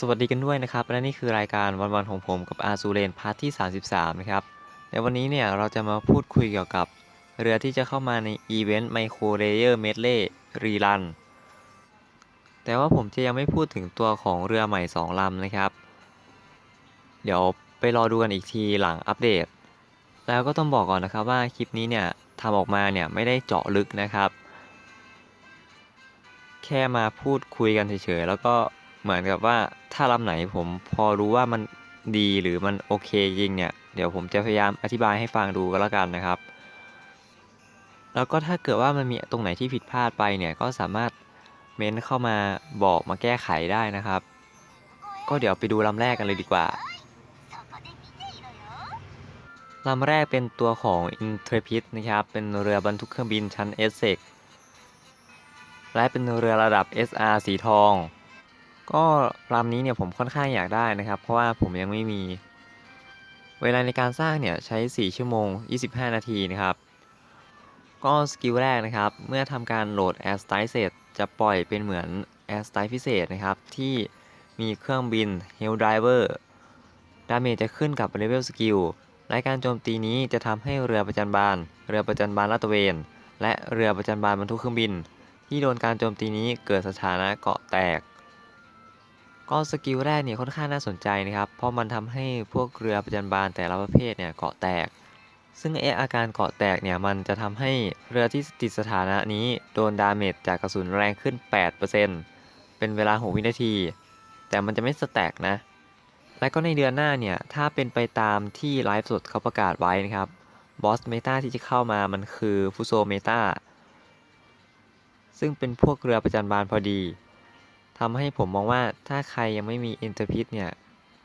สวัสดีกันด้วยนะครับ และนี่คือรายการวันๆของผมกับอาซูเรนพาร์ทที่ 33 นะครับ ในวันนี้เนี่ยเราจะมาพูดคุยเกี่ยวกับ เรือที่จะเข้ามาในอีเวนต์ไมโครเลเยอร์เมดเล่รีรัน แต่ว่าผมจะยังไม่พูดถึงตัวของเรือใหม่ 2 ลำนะครับ เดี๋ยวไปรอดูกันอีกทีหลังอัปเดต แล้วก็ต้องบอกก่อนนะครับว่าคลิปนี้เนี่ยทำออกมาเนี่ยไม่ได้เจาะลึกนะครับ แค่มาพูดคุยกันเฉยๆแล้วก็ เหมือนกับว่าถ้าลำไหนผมพอรู้ว่ามันดีหรือมันโอเคจริงเนี่ย เดี๋ยวผมจะพยายามอธิบายให้ฟังดูก็แล้วกันนะครับ แล้วก็ถ้าเกิดว่ามันมีตรงไหนที่ผิดพลาดไปเนี่ยก็สามารถเม้นเข้ามาบอกมาแก้ไขได้นะครับ ก็เดี๋ยวไปดูลำแรกกันเลยดีกว่าลำแรกเป็นตัวของ Intrepid นะครับ เป็นเรือบรรทุกเครื่องบินชั้น e s s e x และเป็นเรือระดับ SR สีทอง ก็ลำนี้เนี่ยผมค่อนข้างอยากได้นะครับ เพราะว่าผมยังไม่มี เวลาในการสร้างเนี่ยใช้ 4 ชั่วโมง 25 นาทีนะครับ ก็สกิลแรกนะครับ เมื่อทำการโหลด Air s t y l e เสร็จจะปล่อยเป็นเหมือน Air s t y l e พิเศษนะครับ ที่มีเครื่องบิน Hell Driver ดาเมจจะขึ้นกับ Level Skill และการโจมตีนี้จะทำให้เรือประจันบาน เรือประจันบานลาดตระเวน และเรือประจันบานบรรทุกเครื่องบิน ที่โดนการโจมตีนี้เกิดสถานะเกาะแตก ก็สกิลแรกเนี่ยค่อนข้างน่าสนใจนะครับ เพราะมันทำให้พวกเรือประจันบานแต่ละประเภทเนี่ยเกาะแตก ซึ่งไออาการเกาะแตกเนี่ยมันจะทำให้เรือที่ติดสถานะนี้โดนดาเมจจากกระสุนแรงขึ้น 8%เป็นเวลา 6 วินาที แต่มันจะไม่สแต็กนะ และก็ในเดือนหน้าเนี่ยถ้าเป็นไปตามที่ไลฟ์สดเขาประกาศไว้นะครับบอสเมตาที่จะเข้ามามันคือฟุโซเมตาซึ่งเป็นพวกเรือประจันบานพอดี ทำให้ผมมองว่าถ้าใครยังไม่มีอินเตอร์พิษเนี่ย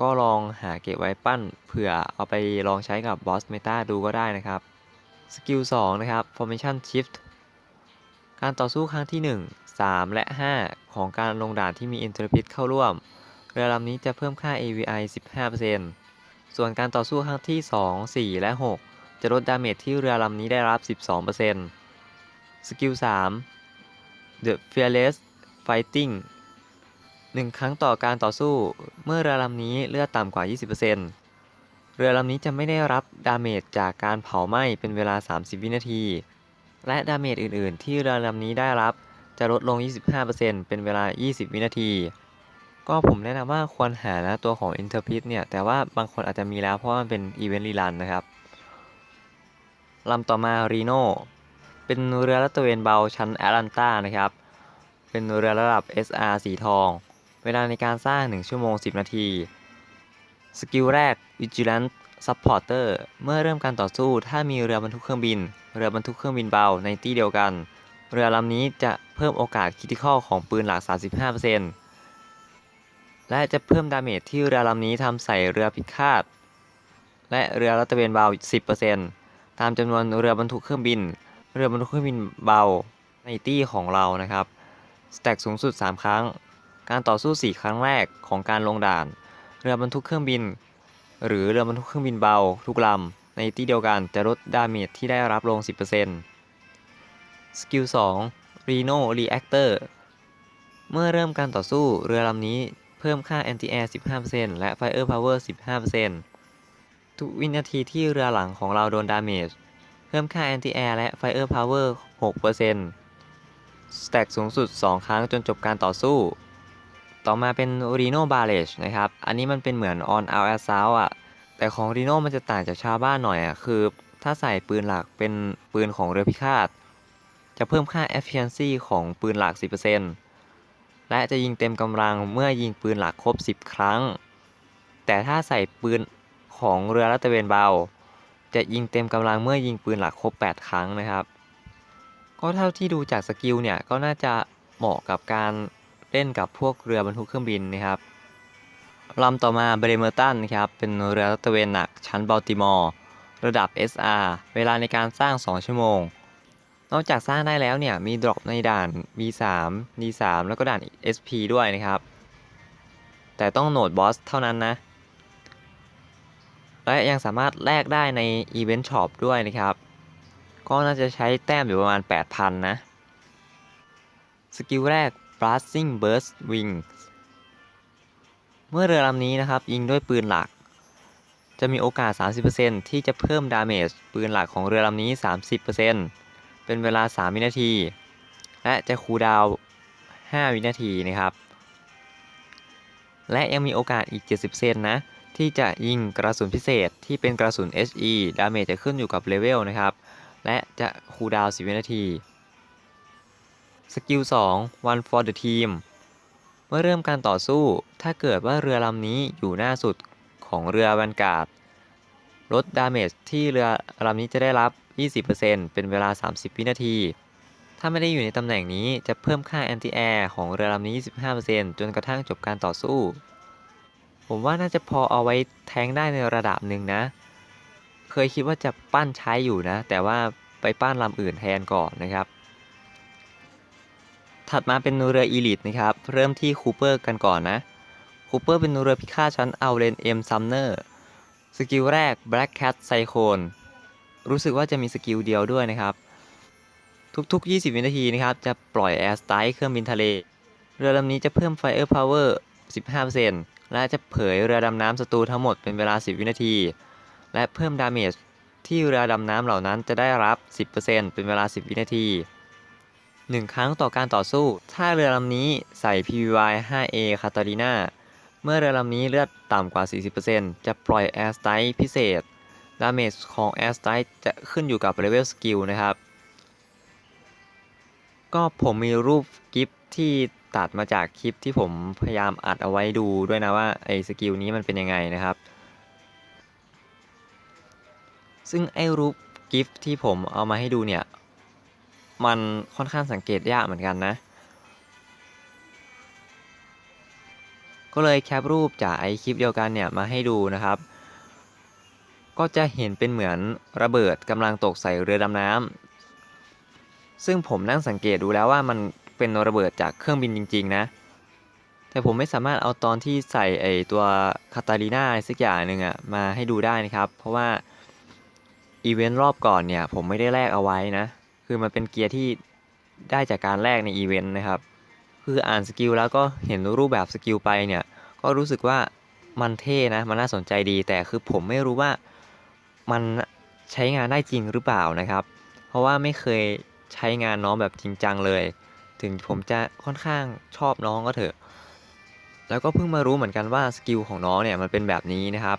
ก็ลองหาเก็บไว้ปั้น เผื่อเอาไปลองใช้กับบอสเมตาดูก็ได้นะครับสกิล2นะครับ formation shift การต่อสู้ครั้งที่ 1 3 และ 5 ของการลงด่านที่มีอินเตอร์พิษเข้าร่วม เรือลำนี้จะเพิ่มค่า AVI 15%ส่วนการต่อสู้ครั้งที่ 2 4 และ 6 จะลดดาเมจที่เรือลำนี้ได้รับ 12%สกิล3 The Fearless Fighting หนึ่งครั้งต่อการต่อสู้ เมื่อเรือลำนี้เลือดต่ำกว่า 20%เรือลำนี้จะไม่ได้รับดาเมจจากการเผาไหม้เป็นเวลา 30 วินาที และดาเมจอื่น ๆ ที่เรือลำนี้ได้รับจะลดลง 25%เป็นเวลา 20 วินาที ก็ผมแนะนำว่าควรหานะตัวของ Interpret เนี่ย แต่ว่าบางคนอาจจะมีแล้วเพราะมันเป็นอีเวนต์รีลันนะครับลำต่อมา Reno เป็นเรือลาดตระเวนเบาชั้นแอตแลนตานะครับ เป็นเรือระดับ SR สีทอง วลาในการสร้าง 1 ชั่วโมง 10 นาที สกิลแรก Vigilant Supporter เมื่อเริ่มการต่อสู้ถ้ามีเรือบรรทุกเครื่องบิน เรือบรรทุกเครื่องบินเบาในที่เดียวกัน เรือลำนี้จะเพิ่มโอกาสคริติคอลของปืนหลัก 35%และจะเพิ่มดาเมจที่เรือลำนี้ทำใส่เรือพิฆาต และเรือลาดตะเวนเบา 10%ตามจำนวนเรือบรรทุกเครื่องบิน เรือบรรทุกเครื่องบินเบาในตี้ของเรานะครับ สแต็กสูงสุด 3 ครั้ง การต่อสู้ 4 ครั้งแรกของการลงด่าน เรือบรรทุกเครื่องบิน หรือเรือบรรทุกเครื่องบินเบา ทุกลำในที่เดียวกันจะลดดาเมจที่ได้รับลง 10%สกิล2 Reno Reactor เมื่อเริ่มการต่อสู้เรือลำนี้เพิ่มค่า Anti-Air 15%และ Fire Power 15%ทุกวินาทีที่เรือหลังของเราโดนดาเมจเพิ่มค่า Anti-Air และ Fire Power 6%สแต็กสูงสุด 2 ครั้งจนจบการต่อสู้ ต่อมาเป็น Reno Barrage นะครับ อันนี้มันเป็นเหมือน On Out Assault อะ แต่ของ Reno มันจะต่างจากชาวบ้านหน่อยอะ คือถ้าใส่ปืนหลักเป็นปืนของเรือพิฆาต จะเพิ่มค่า Efficiency ของปืนหลัก 10%และจะยิงเต็มกำลังเมื่อยิงปืนหลักครบ 10 ครั้ง แต่ถ้าใส่ปืนของเรือลาดตเวนเบา จะยิงเต็มกำลังเมื่อยิงปืนหลักครบ 8 ครั้งนะครับ ก็เท่าที่ดูจากสกิลเนี่ยก็น่าจะเหมาะกับการ เล่นกับพวกเรือบรรทุกเครื่องบินนะครับลำต่อมาเบรเมอร์ตันนะครับเป็นเรือตะเวนหนักชั้นบัลติมอร์ระดับ SR เวลาในการสร้าง 2 ชั่วโมง นอกจากสร้างได้แล้วเนี่ยมีดรอปในด่าน B3 D3 แล้วก็ด่าน SP ด้วยนะครับ แต่ต้องโหนดบอสเท่านั้นนะ และยังสามารถแลกได้ใน Event Shop ด้วยนะครับ ก็น่าจะใช้แต้มอยู่ประมาณ 8,000 นะ สกิลแรก Blasting Burst Wings เมื่อเรือลำนี้นะครับยิงด้วยปืนหลัก จะมีโอกาส 30%ที่จะเพิ่มดาเมจปืนหลักของเรือลำนี้ 30%เป็นเวลา 3 วินาที และจะคูลดาว 5 วินาทีนะครับ และยังมีโอกาสอีก 70%นะที่จะยิงกระสุนพิเศษที่เป็นกระสุน HE ดาเมจจะขึ้นอยู่กับเลเวลนะครับ และจะคูลดาว 10 วินาที สกิล 2 One for the team เมื่อเริ่มการต่อสู้ ถ้าเกิดว่าเรือลำนี้อยู่หน้าสุดของเรือแวนการ์ดลดดาเมจที่เรือลำนี้จะได้รับ 20%เป็นเวลา 30 วินาที ถ้าไม่ได้อยู่ในตำแหน่งนี้จะเพิ่มค่าแอนตี้แอร์ของเรือลำนี้ 25%จนกระทั่งจบการต่อสู้ ผมว่าน่าจะพอเอาไว้แทงได้ในระดับหนึ่งนะ เคยคิดว่าจะปั้นใช้อยู่นะ แต่ว่าไปปั้นลำอื่นแทนก่อนนะครับ ถัดมาเป็นเรืออีลิทนะครับ เริ่มที่คูเปอร์กันก่อนนะคูเปอร์เป็นเรือพิฆาตชั้นเอาเลนเอ็มซัมเนอร์สกิลแรก Black Cat Cyclone รู้สึกว่าจะมีสกิลเดียวด้วยนะครับ ทุกๆ 20 วินาทีนะครับ จะปล่อย Air Strike เครื่องบินทะเล เรือลำนี้จะเพิ่ม Fire Power 15%และจะเผยเรือดำน้ำศัตรูทั้งหมดเป็นเวลา 10 วินาที และเพิ่มดาเมจที่เรือดำน้ำเหล่านั้นจะได้รับ 10%เป็นเวลา 10 วินาที 1 ครั้งต่อการต่อสู้ ถ้าเรือลำนี้ใส่ PVY 5A คาตาลีนาเมื่อเรือลำนี้เลือดต่ำกว่า 40%จะปล่อย Air Strike พิเศษ ดาเมจของ Air Strike จะขึ้นอยู่กับ Level Skill นะครับ ก็ผมมีรูปกิฟที่ตัดมาจากคลิปที่ผมพยายามอัดเอาไว้ดูด้วยนะว่าไอ้สกิลนี้มันเป็นยังไงนะครับ ซึ่งไอ้รูปกิฟที่ผมเอามาให้ดูเนี่ย มันค่อนข้างสังเกตยากเหมือนกันนะ ก็เลยแคปรูปจากไอคลิปเดียวกันเนี่ยมาให้ดูนะครับ ก็จะเห็นเป็นเหมือนระเบิดกำลังตกใส่เรือดำน้ำซึ่งผมนั่งสังเกตดูแล้วว่ามันเป็นระเบิดจากเครื่องบินจริง ๆ นะ แต่ผมไม่สามารถเอาตอนที่ใส่ไอตัวคาตาลีนาสักอย่างหนึ่งอะมาให้ดูได้นะครับ เพราะว่าอีเวนต์รอบก่อนเนี่ยผมไม่ได้แลกเอาไว้นะ คือมันเป็นเกียร์ที่ได้จากการแลกในอีเวนต์นะครับ คืออ่านสกิลแล้วก็เห็นรูปแบบสกิลไปเนี่ย ก็รู้สึกว่ามันเท่นะ มันน่าสนใจดี แต่คือผมไม่รู้ว่ามันใช้งานได้จริงหรือเปล่านะครับ เพราะว่าไม่เคยใช้งานน้องแบบจริงจังเลย ถึงผมจะค่อนข้างชอบน้องก็เถอะ แล้วก็เพิ่งมารู้เหมือนกันว่าสกิลของน้องเนี่ยมันเป็นแบบนี้นะครับ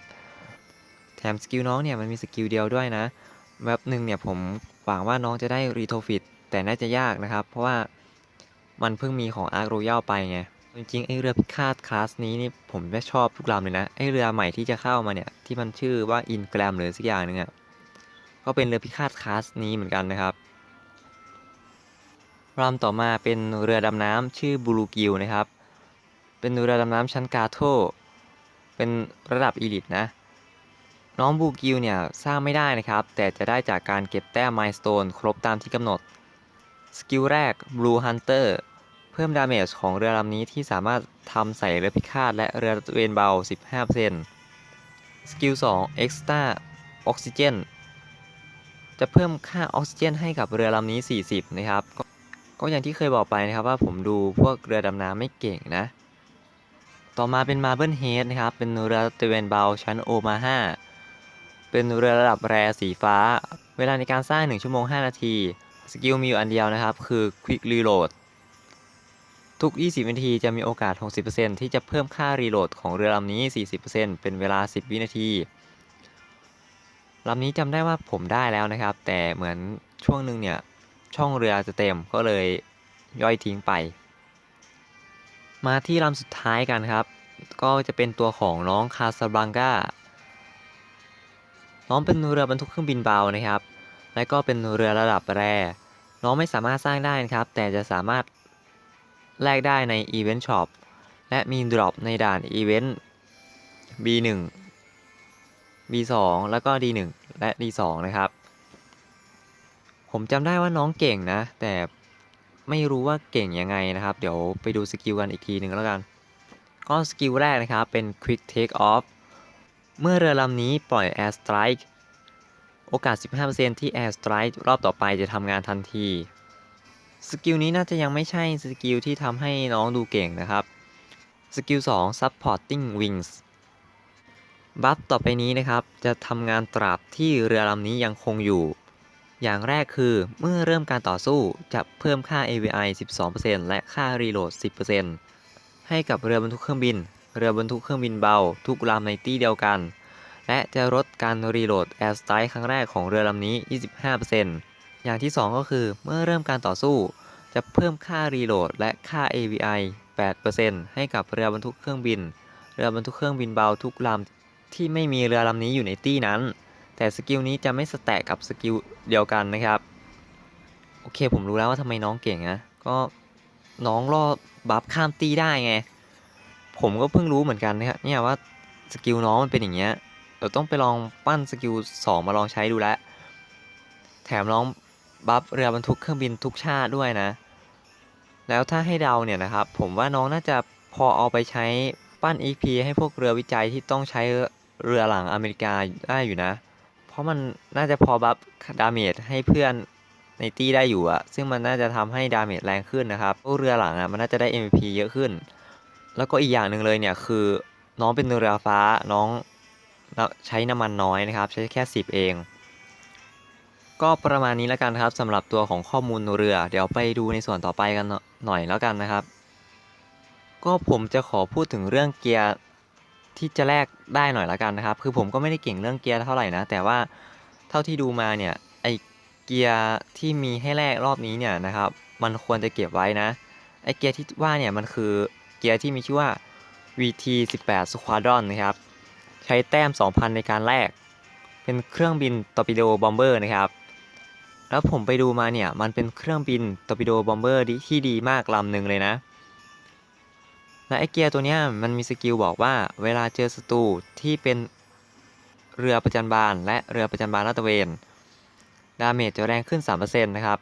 แถมสกิลน้องเนี่ยมันมีสกิลเดียวด้วยนะ แบบหนึ่งเนี่ยผมหวังว่าน้องจะได้รีโทฟิตแต่น่าจะยากนะครับ เพราะว่ามันเพิ่งมีของอาร์ r โรยัลไปไง จริงๆไอเรือพิฆาตคลาสนี้นี่ผมไม่ชอบทุกลำเลยนะ ไอเรือใหม่ที่จะเข้ามาเนี่ยที่มันชื่อว่าอินแกรมหรือสักอย่างหนึ่งอะ่ะก็เป็นเรือพิฆาตคลาสนี้เหมือนกันนะครับลำต่อมาเป็นเรือดำน้ำชื่อบูรูกิลนะครับ เป็นเรือดำน้ำชั้นกาโทเป็นระดับอีลิตนะ น้องบูกิลเนี่ยสร้างไม่ได้นะครับ แต่จะได้จากการเก็บแต้มไมล์สโตนครบตามที่กำหนด สกิลแรก Blue Hunter เพิ่มดาเมจของเรือลำนี้ที่สามารถทำใส่เรือพิฆาตและเรือตะเวนเบา 15%สกิล 2 Extra Oxygen จะเพิ่มค่าออกซิเจนให้กับเรือลำนี้ 40 นะครับกก็อย่างที่เคยบอกไปนะครับว่าผมดูพวกเรือดำน้ำไม่เก่งนะ ต่อมาเป็น Marble Head นะครับ เป็นเรือตะเวนเบาชั้นโอมา5 เป็นเรือระดับแรสีฟ้า เวลาในการสร้าง 1 ชั่วโมง 5 นาที สกิลมีอยู่อันเดียวนะครับ คือ Quick Reload ทุก 20 นาทีจะมีโอกาส 60%ที่จะเพิ่มค่ารีโหลดของเรือลำนี้ 40%เป็นเวลา 10 วินาทีลำนี้จำได้ว่าผมได้แล้วนะครับ แต่เหมือนช่วงหนึ่งเนี่ย ช่องเรือจะเต็มก็เลยย่อยทิ้งไป มาที่ลำสุดท้ายกันครับ ก็จะเป็นตัวของน้องคาซาบังกา น้องเป็นเรือบรรทุกเครื่องบินเบานะครับ และก็เป็นเรือระดับแรน้องไม่สามารถสร้างได้นะครับ แต่จะสามารถแลกได้ใน Event Shop และมีดรอปในด่าน Event B1 B2 แล้วก็ D1 และ D2 นะครับ ผมจำได้ว่าน้องเก่งนะ แต่ไม่รู้ว่าเก่งยังไงนะครับ เดี๋ยวไปดูสกิลกันอีกทีหนึ่งแล้วกัน ก็สกิลแรกนะครับ เป็น Quick Take Off เมื่อเรือลำนี้ปล่อย Air Strike โอกาส 15%ที่ Air Strike รอบต่อไปจะทำงานทันที สกิลนี้น่าจะยังไม่ใช่สกิลที่ทำให้น้องดูเก่งนะครับ สกิล 2 Supporting Wings บัฟต่อไปนี้นะครับ จะทำงานตราบที่เรือลำนี้ยังคงอยู่ อย่างแรกคือเมื่อเริ่มการต่อสู้จะเพิ่มค่า AVI 12%และค่า Reload 10%ให้กับเรือบรรทุกเครื่องบิน เรือบรรทุกเครื่องบินเบา ทุกลำในตี้เดียวกัน และจะลดการรีโหลด Air Strike ครั้งแรกของเรือลำนี้ 25%อย่างที่ 2 ก็คือเมื่อเริ่มการต่อสู้ จะเพิ่มค่ารีโหลดและค่า AVI 8%ให้กับเรือบรรทุกเครื่องบิน เรือบรรทุกเครื่องบินเบาทุกลำที่ไม่มีเรือลำนี้อยู่ในตี้นั้น แต่สกิลนี้จะไม่สแต็กกับสกิลเดียวกันนะครับ โอเคผมรู้แล้วว่าทำไมน้องเก่งนะ ก็น้องรอบัฟข้ามตีได้ไง ผมก็เพิ่งรู้เหมือนกันนะครับเนี่ยว่าสกิลน้องมันเป็นอย่างเงี้ยเดี๋ยวต้องไปลองปั้นสกิล2มาลองใช้ดูแลแถมน้องบัฟเรือบรรทุกเครื่องบินทุกชาติด้วยนะ แล้วถ้าให้เดาเนี่ยนะครับ ผมว่าน้องน่าจะพอเอาไปใช้ปั้น EP ให้พวกเรือวิจัยที่ต้องใช้เรือหลังอเมริกาได้อยู่นะ เพราะมันน่าจะพอบัฟดาเมจให้เพื่อนในตี้ได้อยู่อะซึ่งมันน่าจะทำให้ดาเมจแรงขึ้นนะครับพวกเรือหลังอะมันน่าจะได้ MVP เยอะขึ้น แล้วก็อีกอย่างหนึ่งเลยเนี่ยคือน้องเป็นเรือฟ้าน้องใช้น้ำมันน้อยนะครับ ใช้แค่ 10 เอง ก็ประมาณนี้แล้วกันครับสำหรับตัวของข้อมูลเรือ เดี๋ยวไปดูในส่วนต่อไปกันหน่อยแล้วกันนะครับ ก็ผมจะขอพูดถึงเรื่องเกียร์ที่จะแลกได้หน่อยละกันนะครับ คือผมก็ไม่ได้เก่งเรื่องเกียร์เท่าไหร่นะ แต่ว่าเท่าที่ดูมาเนี่ยไอเกียร์ที่มีให้แลกรอบนี้เนี่ยนะครับ มันควรจะเก็บไว้นะไอเกียร์ที่ว่าเนี่ยมันคือ เกียร์ที่มีชื่อว่า VT 18 Squadron นะครับ ใช้แต้ม 2,000 ในการแลก เป็นเครื่องบินตอร์ปิโดบอมเบอร์นะครับ แล้วผมไปดูมาเนี่ย มันเป็นเครื่องบินตอร์ปิโดบอมเบอร์ที่ดีมากลำหนึ่งเลยนะ และไอเกียร์ตัวเนี้ยมันมีสกิลบอกว่าเวลาเจอศัตรูที่เป็นเรือประจันบานและเรือประจันบานลาดตระเวน ดาเมจจะแรงขึ้น 3%นะครับ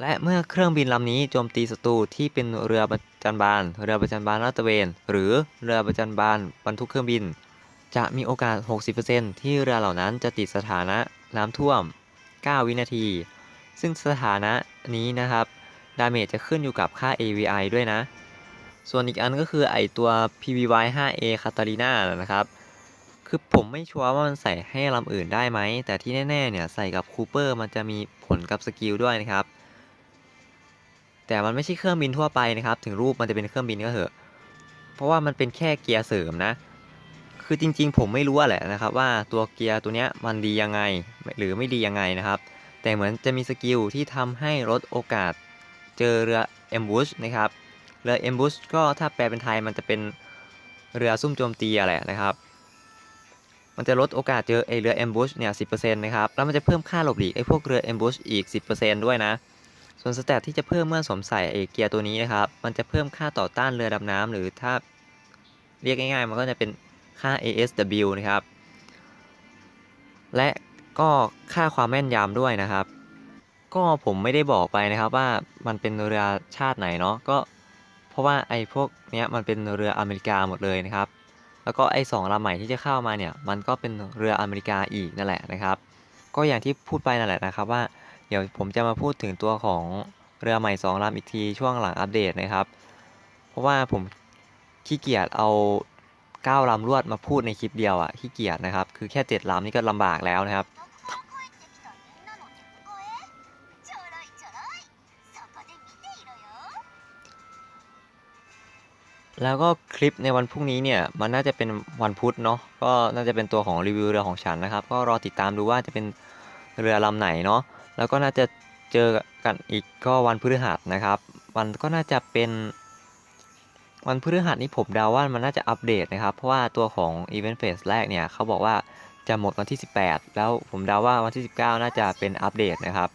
และเมื่อเครื่องบินลำนี้โจมตีศัตรูที่เป็นเรือประจันบาน เรือประจันบานลาดตระเวน หรือเรือประจันบานบรรทุกเครื่องบิน จะมีโอกาส 60%ที่เรือเหล่านั้นจะติดสถานะน้ำท่วม 9 วินาที ซึ่งสถานะนี้นะครับ ดาเมจจะขึ้นอยู่กับค่า AVI ด้วยนะ ส่วนอีกอันก็คือไอตัว PVY 5A คาตาลีนานะครับ คือผมไม่ชัวร์ว่ามันใส่ให้ลำอื่นได้ไหม แต่ที่แน่ๆเนี่ยใส่กับคูเปอร์มันจะมีผลกับสกิลด้วยนะครับ แต่มันไม่ใช่เครื่องบินทั่วไปนะครับ ถึงรูปมันจะเป็นเครื่องบินก็เถอะ เพราะว่ามันเป็นแค่เกียร์เสริมนะ คือจริงๆ ผมไม่รู้แหละนะครับ ว่าตัวเกียร์ตัวเนี้ยมันดียังไงหรือไม่ดียังไงนะครับ แต่เหมือนจะมีสกิลที่ทำให้ลดโอกาสเจอเรือ ambush นะครับเรือ ambush ก็ถ้าแปลเป็นไทยมันจะเป็นเรือซุ่มโจมตีอะไรนะครับ มันจะลดโอกาสเจอไอเรือ ambush เนี่ย10%นะครับ แล้วมันจะเพิ่มค่าหลบหลีกไอพวกเรือ ambush อีก 10%ด้วยนะ ส่วนสเตตที่จะเพิ่มเมื่อสวมใส่ไอเกียร์ตัวนี้นะครับ มันจะเพิ่มค่าต่อต้านเรือดำน้ำหรือถ้าเรียกง่ายๆ มันก็จะเป็นค่า ASW นะครับ และก็ค่าความแม่นยำด้วยนะครับ ก็ผมไม่ได้บอกไปนะครับว่ามันเป็นเรือชาติไหนเนาะก็เพราะว่าไอ้พวกเนี้ยมันเป็นเรืออเมริกาหมดเลยนะครับ แล้วก็ไอ้สองลำใหม่ที่จะเข้ามาเนี่ย มันก็เป็นเรืออเมริกาอีกนั่นแหละนะครับ ก็อย่างที่พูดไปนั่นแหละนะครับว่า เดี๋ยวผมจะมาพูดถึงตัวของเรือใหม่2ลำอีกทีช่วงหลังอัปเดตนะครับ เพราะว่าผมขี้เกียจเอา9ลำรวดมาพูดในคลิปเดียวอะขี้เกียจนะครับ คือแค่7ลำนี่ก็ลำบากแล้วนะครับ แล้วก็คลิปในวันพรุ่งนี้เนี่ย มันน่าจะเป็นวันพุธเนาะก็น่าจะเป็นตัวของรีวิวเรือของฉันนะครับ ก็รอติดตามดูว่าจะเป็นเรือลำไหนเนาะ แล้วก็น่าจะเจอกันอีกก็วันพฤหัสนะครับ มันก็น่าจะเป็นวันพฤหัสนี้ผมเดาว่ามันน่าจะอัปเดตนะครับ เพราะว่าตัวของ Event Phase แรกเนี่ยเขาบอกว่าจะหมดวันที่ 18 แล้วผมเดาว่าวันที่ 19 น่าจะเป็นอัปเดตนะครับ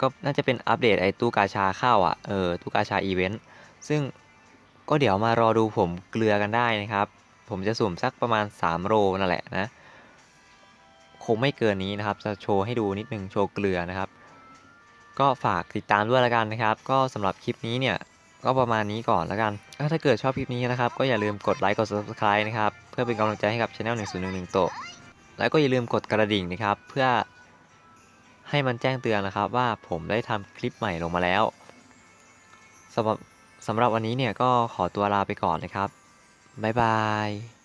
ก็น่าจะเป็นอัปเดตไอ้ตู้กาชาเข้าอะเออตู้กาชาอีเวนต์ซึ่งก็เดี๋ยวมารอดูผมเกลือกันได้นะครับ ผมจะสุ่มสักประมาณ 3 โรนั่นแหละนะ คงไม่เกินนี้นะครับ จะโชว์ให้ดูนิดนึงโชว์เกลือนะครับ ก็ฝากติดตามด้วยละกันนะครับ ก็สำหรับคลิปนี้เนี่ยก็ประมาณนี้ก่อนละกัน ถ้าเกิดชอบคลิปนี้นะครับ ก็อย่าลืมกดไลค์กด subscribe นะครับ เพื่อเป็นกำลังใจให้กับช anel 1011 โตะแล้วก็อย่าลืมกดกระดิ่งนะครับ เพื่อให้มันแจ้งเตือนนะครับว่าผมได้ทำคลิปใหม่ลงมาแล้วสำหรับสำหรับวันนี้เนี่ยก็ขอตัวลาไปก่อนนะครับ บ๊ายบาย